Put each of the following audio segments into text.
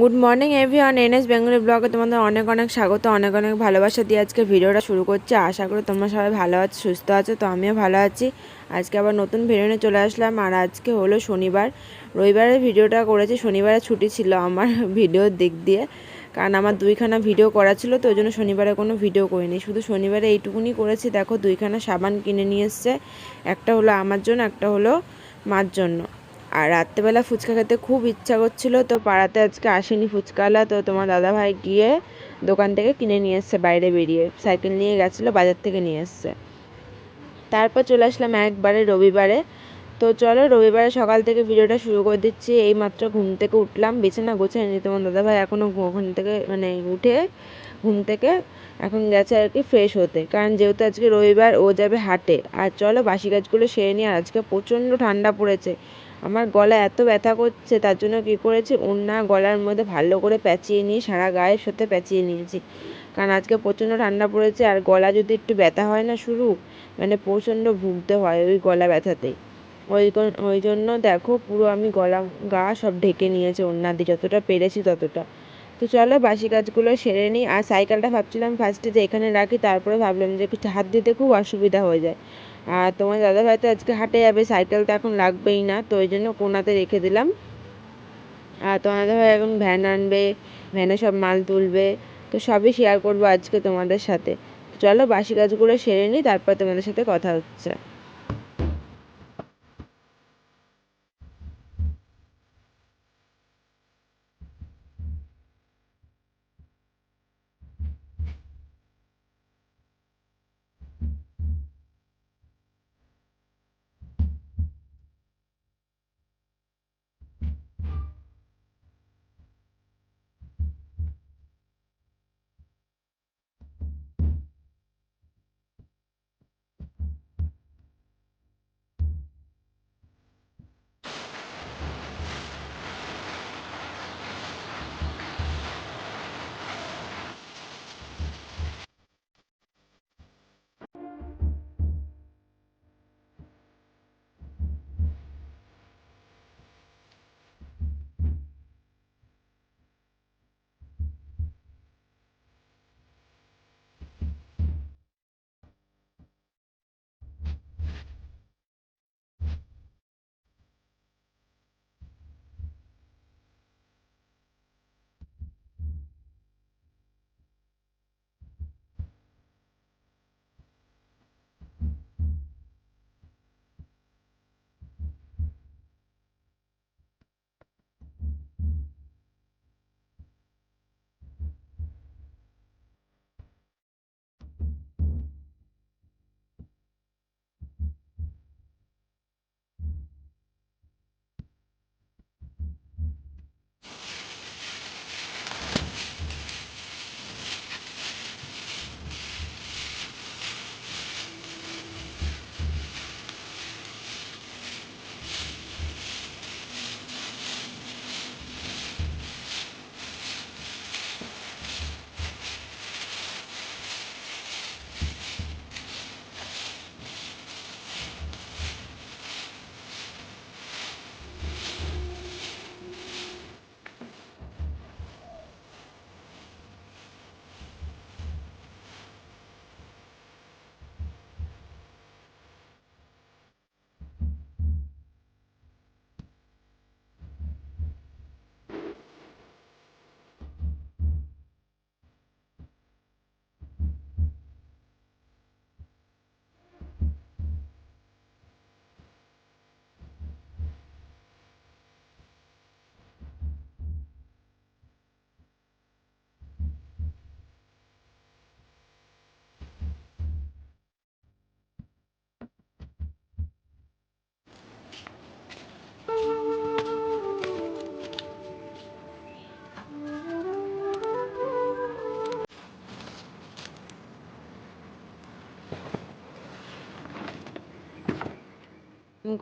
Good morning everyone NS Bengali ব্লগে তোমাদের অনেক অনেক স্বাগত, অনেক অনেক ভালোবাসা দিয়ে আজকে ভিডিওটা শুরু করছি। আশা করি তোমরা সবাই ভালো আছো, সুস্থ আছো, তো আমিও ভালো আছি। আজকে আবার নতুন ভিডিও নিয়ে চলে আসলাম, আর আজকে হলো শনিবার। রবিবারের ভিডিওটা করেছি, শনিবারে ছুটি ছিল আমার ভিডিওর দিক দিয়ে, কারণ আমার দুইখানা ভিডিও করা ছিল, তো ওই জন্য শনিবারে কোনো ভিডিও করিনি। শুধু শনিবারে এইটুকুনি করেছি, দেখো দুইখানা সাবান কিনে নিয়ে এসছে। একটা হলো আমার জন্য, একটা হলো মার জন্য। আর রাত্রেবেলা ফুচকা খেতে খুব ইচ্ছা করছিল, তো পাড়াতে আজকে আসেনি ফুচকাওয়ালা, তো তোমার দাদাভাই গিয়ে দোকান থেকে কিনে নিয়ে এসছে, বাইরে বেরিয়ে। সাইকেল নিয়ে গেছিল, বাজার থেকে নিয়ে এসছে। তারপর চলে আসলাম একবারে রবিবারে। তো চলো রবিবারে সকাল থেকে ভিডিওটা শুরু করে দিচ্ছি। এই মাত্র ঘুম থেকে উঠলাম, বিছানা নি তোমার দাদাভাই এখনও ঘুম থেকে মানে উঠে ঘুম থেকে এখন গেছে আর কি ফ্রেশ হতে। কারণ যেহেতু আজকে রবিবার, ও যাবে হাটে। আর চলো বাসি গাছগুলো সেরে নিয়ে, আর আজকে প্রচণ্ড ঠান্ডা পড়েছে। আমার গলা এত ব্যথা করছে, তার জন্য কী করেছি? ওড়না গলার মধ্যে ভালো করে প্যাঁচিয়ে নিয়ে সারা গায়ের সাথে প্যাঁচিয়ে নিয়েছি। কারণ আজকে প্রচণ্ড ঠান্ডা পড়েছে, আর গলা যদি একটু ব্যথা হয় না শুরু মানে প্রচণ্ড ভুগতে হয় ওই গলা ব্যথাতেই। ওই ওই জন্য দেখো, পুরো আমি গলা, গা সব ঢেকে নিয়েছে ওড়না দিয়ে, যতটা পেরেছি ততটা। তো চলো বাসি কাজগুলো সেরে নিই। আর সাইকেলটা ভাবছিলাম ফার্স্টে যে এখানে রাখি, তারপরে ভাবলাম যে একটু হাত দিতে খুব অসুবিধা হয়ে যায়। আর তোমার দাদা ভাই তো আজকে হাটে যাবে সাইকেল তো এখন লাগবেই না, তো ওই জন্য কোনাতে রেখে দিলাম। আর তোমার দাদাভাই এখন ভ্যান আনবে ভ্যানে সব মাল তুলবে, তো সবই শেয়ার করব আজকে তোমাদের সাথে। চলো বাসি কাজগুলো সেরে নিই, তারপর তোমাদের সাথে কথা হচ্ছে।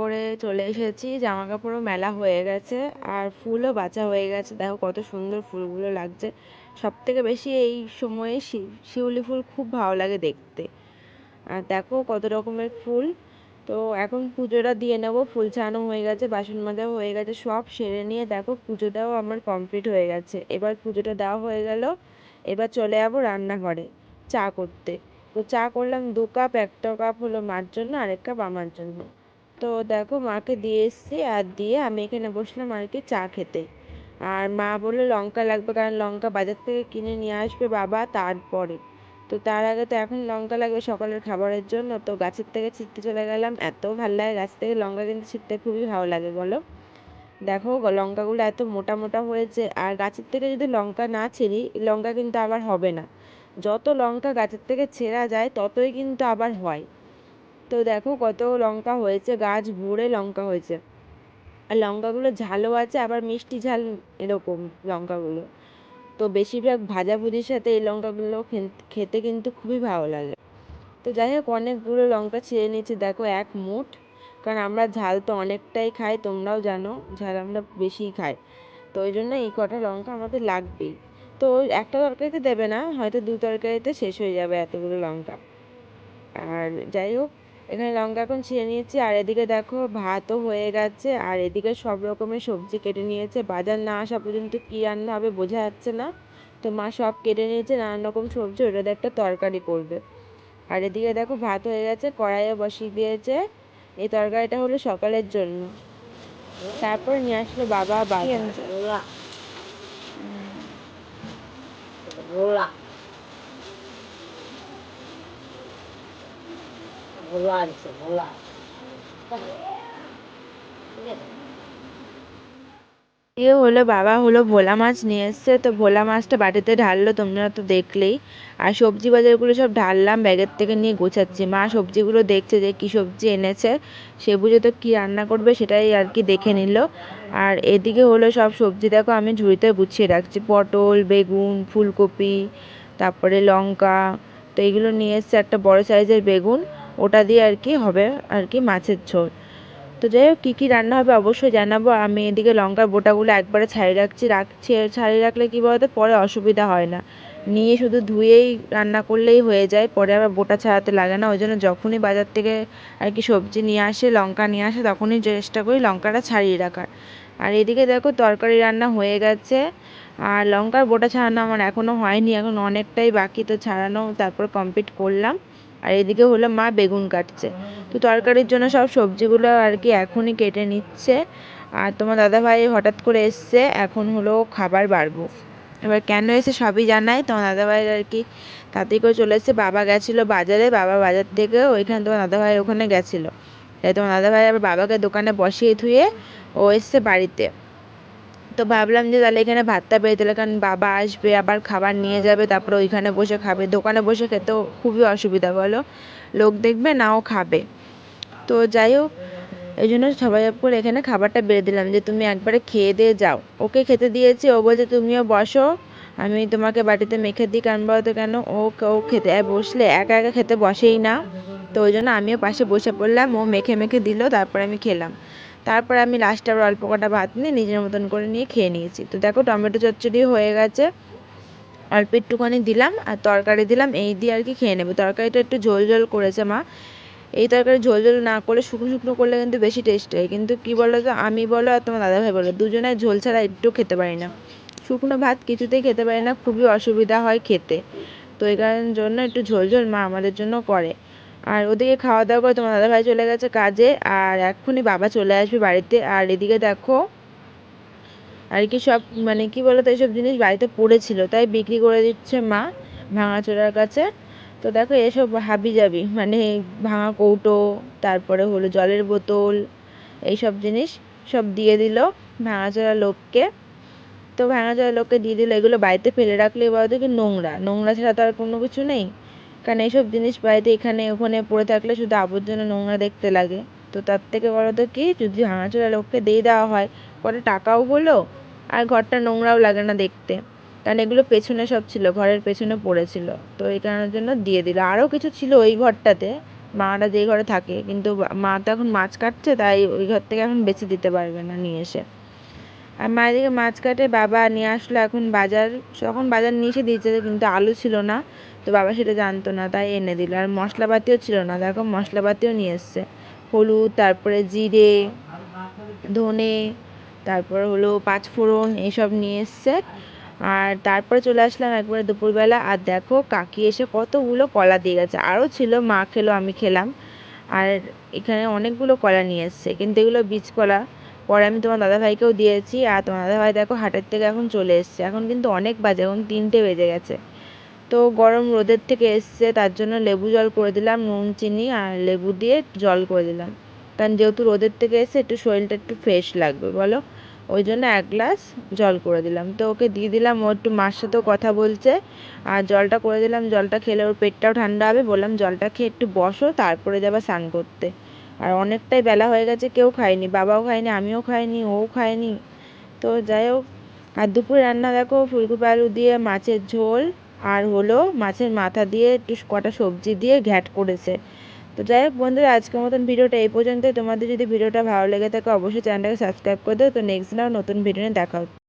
করে চলে এসেছি জামা কাপড়ও মেলা হয়ে গেছে আর ফুলও বাঁচা হয়ে গেছে। দেখো কত সুন্দর ফুলগুলো লাগছে। সব থেকে বেশি এই সময়ে শিউলি ফুল খুব ভালো লাগে দেখতে। আর দেখো কত রকমের ফুল। তো এখন পুজোটা দিয়ে নেব। ফুল ছাড়ানো হয়ে গেছে, বাসন মাজাও হয়ে গেছে, সব সেরে নিয়ে দেখো পুজো দেওয়া আমার কমপ্লিট হয়ে গেছে। এবার পুজোটা দেওয়া হয়ে গেল। এবার চলে যাব রান্নাঘরে চা করতে। তো চা করলাম দু কাপ, একটা কাপ হলো মার জন্য, আরেক কাপ আমার জন্য। তো দেখো মাকে দিয়ে এসছি আর দিয়ে আমি এখানে বসলাম আর কি চা খেতে। আর মা বলল লঙ্কা লাগবে কারণ লঙ্কা বাজার থেকে কিনে নিয়ে আসবে বাবা তারপরে। তো তার আগে তো এখন লঙ্কা লাগবে সকালের খাবারের জন্য। তো গাছের থেকে ছিটতে চলে গেলাম। এত ভালো লাগে গাছ থেকে লঙ্কা কিন্তু ছিটতে খুবই ভালো লাগে, বলো? দেখো লঙ্কাগুলো এত মোটা মোটা হয়েছে। আর গাছের থেকে যদি লঙ্কা না ছিঁড়ি, লঙ্কা কিন্তু আবার হবে না। যত লঙ্কা গাছের থেকে ছেঁড়া যায়, ততই কিন্তু আবার হয়। তো দেখো কত লঙ্কা হয়েছে, গাছ ভরে লঙ্কা হয়েছে। আর লঙ্কাগুলো ঝালও আছে, আবার মিষ্টি ঝাল এরকম লঙ্কাগুলো। তো বেশিরভাগ ভাজাভুজির সাথে এই লঙ্কাগুলো খেতে কিন্তু খুবই ভালো লাগে। তো যাই হোক, অনেকগুলো লঙ্কা ছিঁড়ে নিয়েছি। দেখো এক মুঠ, কারণ আমরা ঝাল তো অনেকটাই খাই, তোমরাও জানো ঝাল আমরা বেশিই খাই। তো ওই জন্য এই কটা লঙ্কা আমাদের লাগবেই। তো একটা তরকারিতে দেবে না, হয়তো দু তরকারিতে শেষ হয়ে যাবে এতগুলো লঙ্কা। আর যাই হোক এখানে লঙ্কা এখন ছিঁড়ে নিয়েছি, আর এদিকে দেখো ভাতও হয়ে গেছে, আর এদিকে সব রকমের সবজি কেটে নিয়েছে। বাজার না আসা পর্যন্ত কী রান্না হবে বোঝা যাচ্ছে না। তো মা সব কেটে নিয়েছে, নানান রকম সবজি ওটাতে একটা তরকারি করবে। আর এদিকে দেখো ভাত হয়ে গেছে কড়াইয়ে বসিয়ে দিয়েছে। এই তরকারিটা হলো সকালের জন্য। তারপর নিয়ে আসলো বাবা বাবা ভোলা হলো বাবা হলো ভোলা মাছ নিয়ে এসছে, তো ভোলা মাছটা বাটিতে ঢাললো, তোমরা তো দেখলেই। আর সবজি বাজারগুলো সব ঢাললাম, ব্যাগের থেকে নিয়ে গোছাচ্ছি। মা সবজিগুলো দেখছে যে কী সবজি এনেছে, সে বুঝে তো কী রান্না করবে, সেটাই আর কি দেখে নিল। আর এদিকে হলো সব সবজি, দেখো আমি ঝুড়িতে গুছিয়ে রাখছি। পটল, বেগুন, ফুলকপি, তারপরে লঙ্কা, তো এগুলো নিয়ে এসছে একটা বড় সাইজের বেগুন। ওটা দিয়ে আর কি হবে আর কি মাছের ঝোল। তো যাই হোক, কী কী রান্না হবে অবশ্যই জানাব। আমি এদিকে লঙ্কার বোটাগুলো একবারে ছাড়িয়ে রাখছি রাখছি। ছাড়িয়ে রাখলে কী বলতো, পরে অসুবিধা হয় না। নিয়ে শুধু ধুয়েই রান্না করলেই হয়ে যায়, পরে আবার বোটা ছাড়াতে লাগে না। ওই জন্য যখনই বাজার থেকে আর কি সবজি নিয়ে আসে, লঙ্কা নিয়ে আসে, তখনই চেষ্টা করি লঙ্কাটা ছাড়িয়ে রাখার। আর এদিকে দেখো, তরকারি রান্না হয়ে গেছে। আর লঙ্কার বোটা ছাড়ানো আমার এখনও হয়নি, এখন অনেকটাই বাকি। তো ছাড়ানো, তারপর কমপ্লিট করলাম। আর এদিকে হলো মা বেগুন কাটছে। তো তরকারির জন্য সব সবজিগুলো আর কি এখনই কেটে নিচ্ছে। আর তোমার দাদাভাই হঠাৎ করে এসছে, এখন হলো খাবার বাড়বো। এবার কেন এসে সবই জানাই তোমার দাদাভাই আর কি তাড়াতাড়ি করে চলে এসছে। বাবা গেছিল বাজারে, বাবা বাজার থেকে ওইখানে তোমার দাদাভাই ওখানে গেছিল। তাই তোমার দাদাভাই আবার বাবাকে দোকানে বসিয়ে ধুয়ে ও এসছে বাড়িতে। তো ভাবলাম যে তাহলে এখানে ভাতটা বেড়ে দিলে, কারণ বাবা আসবে, আবার খাবার নিয়ে যাবে, তারপরে ওইখানে বসে খাবে। দোকানে বসে খেতেও খুবই অসুবিধা, বলো? লোক দেখবে, নাও খাবে। তো যাই হোক, এই জন্য সবাই করে এখানে খাবারটা বেড়ে দিলাম যে তুমি একবারে খেয়ে দিয়ে যাও। ওকে খেতে দিয়েছি, ও বলছে, তুমিও বসো, আমি তোমাকে বাটিতে মেখে দিই। কারণ বলতো কেন, ও ও খেতে বসলে একা একা খেতে বসেই না। তো ওই জন্য আমিও পাশে বসে পড়লাম, ও মেখে মেখে দিল, তারপরে আমি খেলাম। তারপরে আমি লাস্টে আবার অল্প কটা ভাত নিয়ে নিজের মতন করে নিয়ে খেয়ে নিয়েছি। তো দেখো টমেটো চচ্চড়ি হয়ে গেছে। অল্প একটুখানি দিলাম আর তরকারি দিলাম, এই দিয়ে আর কি খেয়ে নেবে। তরকারিটা একটু ঝোল ঝোল করেছে মা। এই তরকারি ঝোল ঝোল না করে শুকনো শুকনো করলে কিন্তু বেশি টেস্ট হয়। কিন্তু কী বলো তো, আমি বলো আর তোমার দাদাভাই বলো, দুজনে ঝোল ছাড়া একটু খেতে পারি না। শুকনো ভাত কিছুতেই খেতে পারি না, খুবই অসুবিধা হয় খেতে। তো এই কারণের জন্য একটু ঝোল ঝোল মা আমাদের জন্য করে। আর ওদিকে খাওয়া দাওয়া করে তোমার দাদাভাই চলে গেছে কাজে, আর এক্ষুনি বাবা চলে আসবে বাড়িতে। আর এদিকে দেখো, আর কি সব মানে কি বলতো, এইসব জিনিস বাড়িতে পড়েছিল, তাই বিক্রি করে দিচ্ছে মা ভাঙাচোরার কাছে। তো দেখো এসব হাবি যাবি মানে ভাঙা কৌটো, তারপরে হলো জলের বোতল, এইসব জিনিস সব দিয়ে দিল ভাঙাচোরা লোককে। তো ভাঙাচোরা লোককে দিয়ে দিল, এগুলো বাড়িতে ফেলে রাখলে এবার কি নোংরা। নোংরা ছাড়া তো আর কোনো কিছু নেই। কারণ এইসব জিনিস বাড়িতে এখানে ওখানে পড়ে থাকলে শুধু আবর্জনা নোংরা দেখতে লাগে। তো তার থেকে বড় তো কি? যদি ভাঙাচোরা লোককে দিয়ে দেওয়া হয়, পরে টাকাও হলো আর ঘরটা নোংরাও লাগে না দেখতে। কারণ এগুলো পেছনে সব ছিল, ঘরের পেছনে পড়েছিল। তো এই কারণের জন্য দিয়ে দিল। আরও কিছু ছিল ওই ঘরটাতে, মারা যেই ঘরে থাকে। কিন্তু মা তো এখন মাছ কাটছে, তাই ওই ঘর থেকে এখন বেছে দিতে পারবে না নিয়ে এসে। আর মা এদিকে মাছ কাটে বাবা নিয়ে আসলো এখন বাজার। তখন বাজার নিয়ে এসে দিয়েছে, কিন্তু আলু ছিল না। তো বাবা সেটা জানতো না, তাই এনে দিল। আর মশলাপাতিও ছিল না। দেখো, মশলাপাতিও নিয়ে এসছে। হলুদ, তারপরে জিরে, ধনে, তারপর হলো পাঁচফোড়ন এইসব নিয়ে এসছে। আর তারপরে চলে আসলাম একবারে দুপুরবেলা। আর দেখো, কাকি এসে কতগুলো কলা দিয়ে গেছে। আরও ছিল, মা খেলো, আমি খেলাম। আর এখানে অনেকগুলো কলা নিয়ে এসছে। কিন্তু এগুলো বীজ কলা পরে আমি তোমার দাদাভাইকেও দিয়েছি আর তোমার দাদাভাই দেখো হাটের থেকে এখন চলে এসছে। এখন কিন্তু অনেক বাজে, এখন তিনটে বেজে গেছে। তো গরম রোদের থেকে এসছে, তার জন্য লেবু জল করে দিলাম, নুন, চিনি আর লেবু দিয়ে জল করে দিলাম। কারণ যেহেতু রোদের থেকে এসে একটু শরীরটা একটু ফ্রেশ লাগবে, বলো? ওই জন্য এক গ্লাস জল করে দিলাম। তো ওকে দিয়ে দিলাম, ও একটু মার সাথেও কথা বলছে। আর জলটা করে দিলাম, জলটা খেলে ওর পেটটাও ঠান্ডা হবে। বললাম, জলটা খেয়ে একটু বসো, তারপরে যাবা স্নান করতে। আর অনেকটাই বেলা হয়ে গেছে, কেউ খায়নি, বাবাও খায়নি, আমিও খাইনি ও খায়নি। তো যাই হোক, আর দুপুরে রান্না দেখো, ফুলকপি আলু দিয়ে মাছের ঝোল আর হলো মাছের মাথা দিয়ে একটু কটা সবজি দিয়ে ঘ্যাট করেছে। তো যাই হোক বন্ধুরা, আজকের মতন ভিডিওটা এই পর্যন্তই। তোমাদের যদি ভিডিওটা ভালো লেগে থাকে, অবশ্যই চ্যানেলটাকে সাবস্ক্রাইব করে দেবে তো নেক্সট দিন নতুন ভিডিও নিয়ে দেখা হচ্ছে।